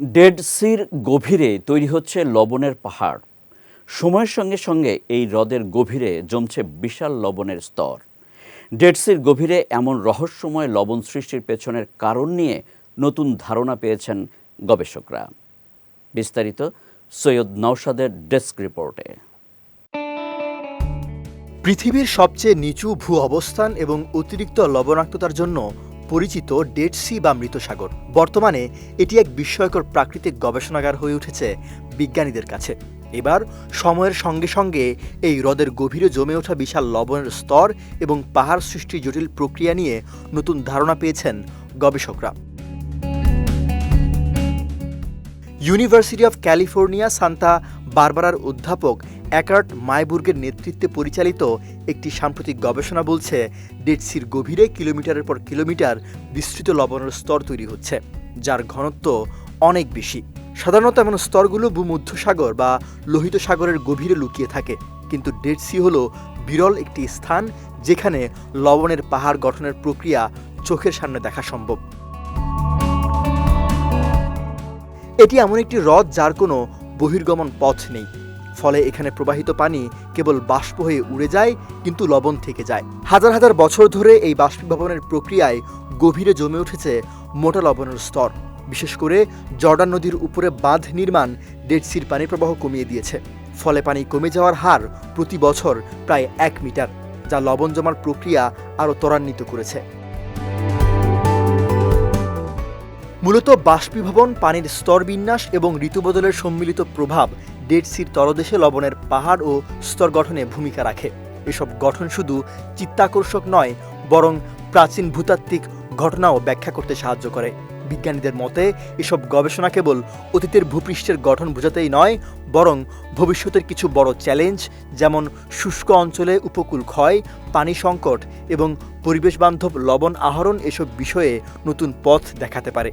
Dead সির গভীরে তৈরি হচ্ছে লবণের পাহাড়। সময়ের সঙ্গে সঙ্গে এই হ্রদের গভীরে জমছে বিশাল লবণের স্তর। ডেড সির গভীরে এমন রহস্যময় লবণ সৃষ্টির পেছনের কারণ নিয়ে নতুন ধারণা পেয়েছেন গবেষকরা। বিস্তারিত সৈয়দ নওশাদের ডেস্ক রিপোর্টে। পৃথিবীর সবচেয়ে নিচু ভূ অবস্থান এবং অতিরিক্ত লবণাক্ততার জন্য পরিচিত ডেড সি বা মৃত সাগর বর্তমানে এটি এক বিস্ময়কর প্রাকৃতিক গবেষণাগার হয়ে উঠেছে বিজ্ঞানীদের কাছে। এবার সময়ের সঙ্গে সঙ্গে এই হ্রদের গভীরে জমে ওঠা বিশাল লবণের স্তর এবং পাহাড় সৃষ্টির জটিল প্রক্রিয়া নিয়ে নতুন ধারণা পেয়েছেন গবেষকরা। ইউনিভার্সিটি অফ ক্যালিফোর্নিয়া সান্তা বারবারার অধ্যাপক অ্যাকার্ট মাইবুর্গের নেতৃত্বে পরিচালিত একটি সাম্প্রতিক গবেষণা বলছে ডেডসির গভীরে কিলোমিটারের পর কিলোমিটার বিস্তৃত লবণের স্তর তৈরি হচ্ছে, যার ঘনত্ব অনেক বেশি। সাধারণত এমন স্তরগুলো ভূমধ্যসাগর বা লোহিত সাগরের গভীরে লুকিয়ে থাকে, কিন্তু ডেডসি হল বিরল একটি স্থান যেখানে লবণের পাহাড় গঠনের প্রক্রিয়া চোখের সামনে দেখা সম্ভব। এটি এমন একটি হ্রদ যার কোনো বহির্গমন পথ নেই। ফলে এখানে প্রবাহিত পানি কেবল বাষ্প হয়ে উড়ে যায়, কিন্তু লবণ থেকে যায়। হাজার হাজার বছর ধরে এই বাষ্পীভবনের প্রক্রিয়ায় গভীরে জমে উঠেছে মোটা লবণের স্তর। বিশেষ করে জর্ডান নদীর উপরে বাঁধ নির্মাণ ডেডসির পানি প্রবাহ কমিয়ে দিয়েছে। ফলে পানি কমে যাওয়ার হার প্রতি বছর প্রায় এক মিটার, যা লবণ জমার প্রক্রিয়া আরও ত্বরান্বিত করেছে। মূলত বাষ্পীভবন, পানির স্তরবিন্যাস এবং ঋতুবদলের সম্মিলিত প্রভাব ডেড সির তলদেশে লবণের পাহাড় ও স্তর গঠনে ভূমিকা রাখে। এসব গঠন শুধু চিত্তাকর্ষক নয়, বরং প্রাচীন ভূতাত্ত্বিক ঘটনাও ব্যাখ্যা করতে সাহায্য করে। বিজ্ঞানীদের মতে, এসব গবেষণা কেবল অতীতের ভূপৃষ্ঠের গঠন বোঝাতেই নয়, বরং ভবিষ্যতের কিছু বড় চ্যালেঞ্জ, যেমন শুষ্ক অঞ্চলে উপকূল ক্ষয়, পানি সংকট এবং পরিবেশ বান্ধব লবণ আহরণ এসব বিষয়ে নতুন পথ দেখাতে পারে।